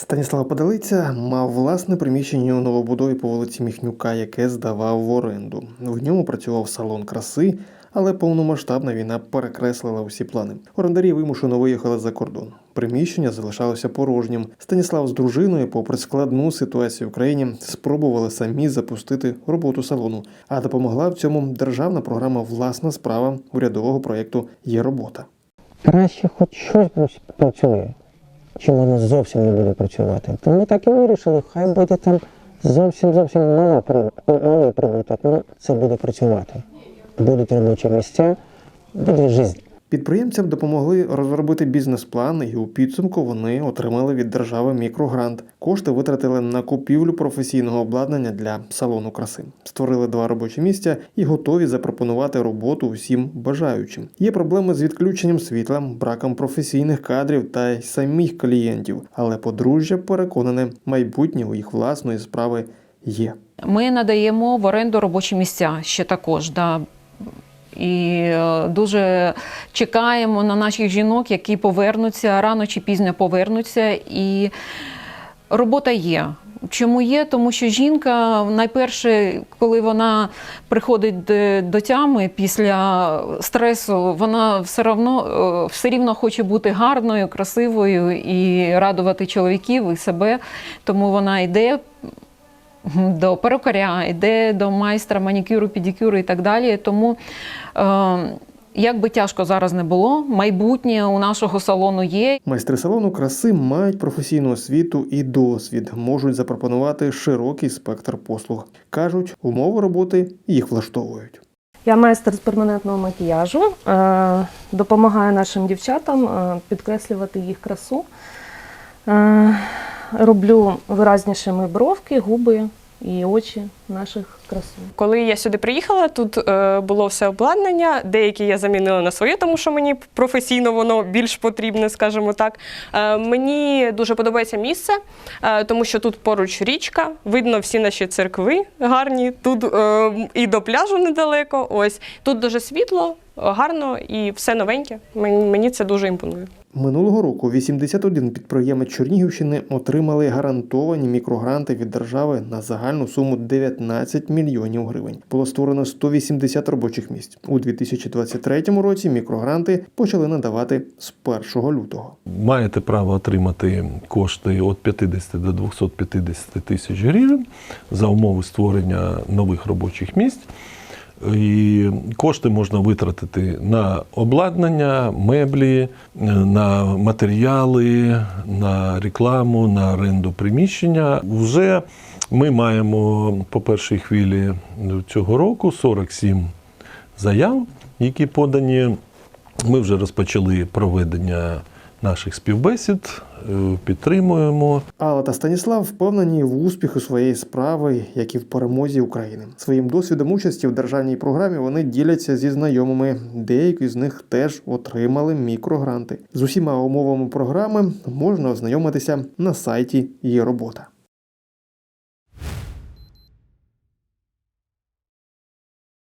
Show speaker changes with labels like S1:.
S1: Станіслав Подалиця мав власне приміщення у новобудові по вулиці Міхнюка, яке здавав в оренду. В ньому працював салон краси, але повномасштабна війна перекреслила усі плани. Орендарі вимушено виїхали за кордон. Приміщення залишалося порожнім. Станіслав з дружиною, попри складну ситуацію в країні, спробували самі запустити роботу салону. А допомогла в цьому державна програма Власна справа урядового проєкту Є робота.
S2: краще хоч щось працює, чим воно зовсім не буде працювати. Тому так і вирішили, хай буде там зовсім зовсім малий прибуток, ну це буде працювати. Будуть робочі місця, буде життя.
S1: Підприємцям допомогли розробити бізнес-план, і у підсумку вони отримали від держави мікрогрант. Кошти витратили на купівлю професійного обладнання для салону краси. Створили два робочі місця і готові запропонувати роботу усім бажаючим. Є проблеми з відключенням світла, браком професійних кадрів та й самих клієнтів, але подружжя переконане, майбутнє у їх власної справи є.
S3: Ми надаємо в оренду робочі місця ще також. Да. І е, дуже чекаємо на наших жінок, які повернуться рано чи пізно повернуться. І робота є. Чому є? Тому що жінка найперше, коли вона приходить до- тями після стресу, вона все одно е, все рівно хоче бути гарною, красивою і радувати чоловіків і себе. Тому вона йде до перукаря, йде до майстра манікюру, педикюру і так далі. Тому, е, як би тяжко зараз не було, майбутнє у нашого салону є.
S1: Майстри салону краси мають професійну освіту і досвід, можуть запропонувати широкий спектр послуг. кажуть, умови роботи їх влаштовують.
S4: Я майстер з перманентного макіяжу, е, допомагаю нашим дівчатам е, підкреслювати їх красу. Роблю виразнішими бровки, губи і очі наших красунь.
S5: Коли я сюди приїхала, тут е, було все обладнання. Деякі я замінила на своє, тому що мені професійно воно більш потрібне, скажімо так. Е, мені дуже подобається місце, е, тому що тут поруч річка, видно всі наші церкви гарні. Тут е, і до пляжу недалеко. Ось тут дуже світло, гарно і все новеньке. Мені, мені це дуже імпонує.
S1: Минулого року 81 підприємець Чернігівщини отримали гарантовані мікрогранти від держави на загальну суму 19 мільйонів гривень. Було створено 180 робочих місць. У 2023 році мікрогранти почали надавати з 1 лютого.
S6: маєте право отримати кошти від 50 до 250 тисяч гривень за умови створення нових робочих місць. І кошти можна витратити на обладнання, меблі, на матеріали, на рекламу, на оренду приміщення. Вже ми маємо по першій хвилі цього року 47 заяв, які подані. Ми вже розпочали проведення наших співбесід, е, підтримуємо.
S1: Алла та Станіслав впевнені в успіху своєї справи, як і в перемозі України. Своїм досвідом участі в державній програмі вони діляться зі знайомими. Деякі з них теж отримали мікрогранти. З усіма умовами програми можна ознайомитися на сайті її робота.